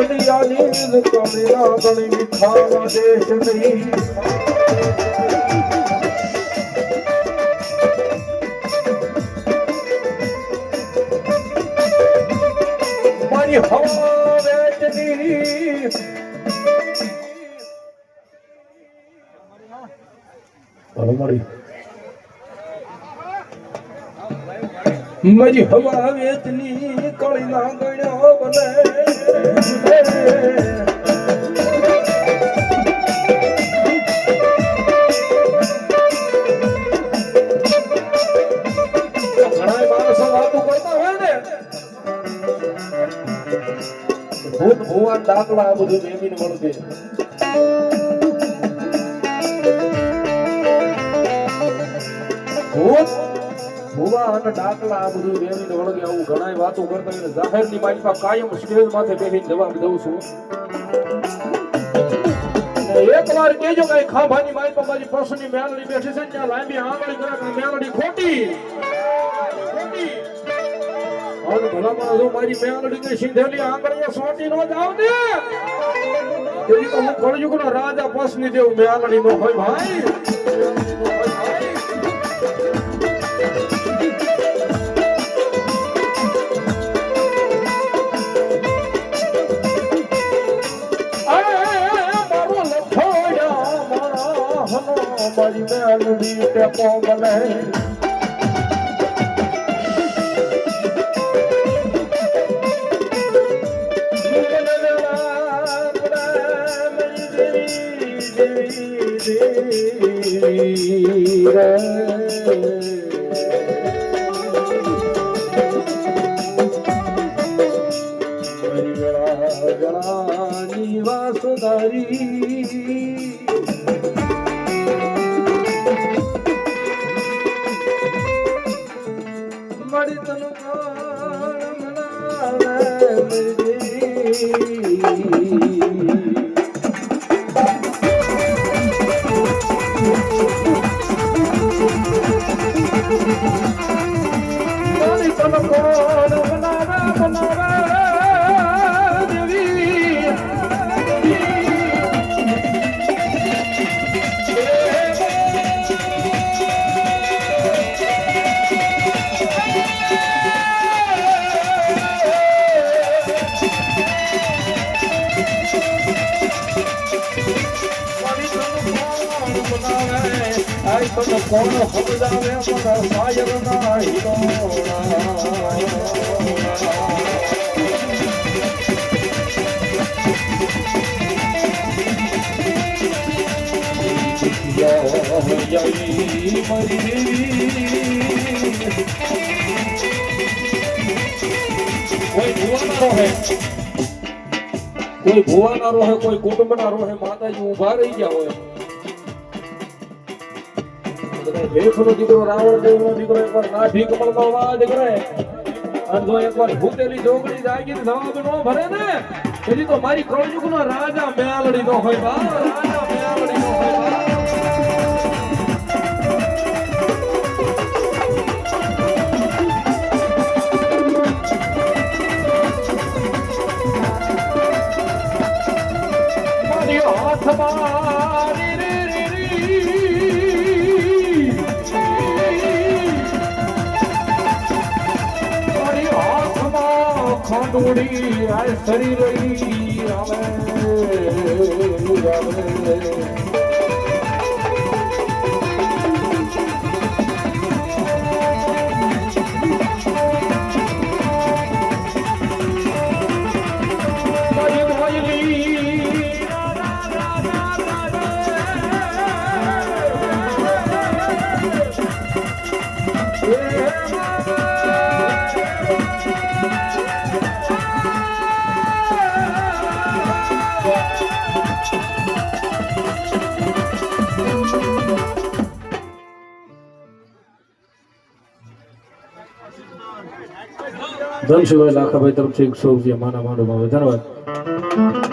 કુરાતે કલિયાની કલિયા ગણી મીઠાવા દેશ નહીં. મારી વેચની હાલો મળી મજી હવા વેચની કળી ના ગણ્યો બને. ભૂત ભુવાન દાખલા આ બધું જમીન મળશે ભૂત ભુવા અને ડાકલા બધું વેરીને વળગે આવું ઘણાય વાતો કરતા હોય ને જાહેરની મારી કાયમ સ્ટેજ માથે બેસીને જવાબ દઉં છું. એક વાર કેજો કઈ ખાભાની મારી પર મારી પર્સની મેલડી બેઠી છે ત્યાં લાંબી આંગળી કરે મેલડી ખોટી. ખોટી. હવે ભલા માણસ જો મારી મેલડી ને સીધેલી આંગળીએ સોટી નો જાવ ને તેની તો હું કળયુગનો રાજા પસની જેવું મેલડી નો હોય ભાઈ. મેલડી આઈ તો કોણ સમજાવે પણ સાયર ના હિરોણા. જય મરી કોઈ ભુવા ના રહે, કોઈ ભુવા ના રહે કોઈ કુટુંબ ના રહે માતાજી ઊભા રહી ગયા હોય ભેખનો દીકરો, રાવણ દેવનો દીકરો, એકવાર નાઠી કમળનો અવાજ કરે. અને જો એકવાર ભૂતેલી જોગણી જાગીને જવાબ નો ભરે ને પછી તો મારી કળયુગનો રાજા મેલડી નો હોય બા, રાજા મેલડી ખંડોળી આ શરીર આવે આવે ધનશિવાય લાખાભાઈ તરફથી એકસો રૂપિયા માના માંડવામાં ધન્યવાદ.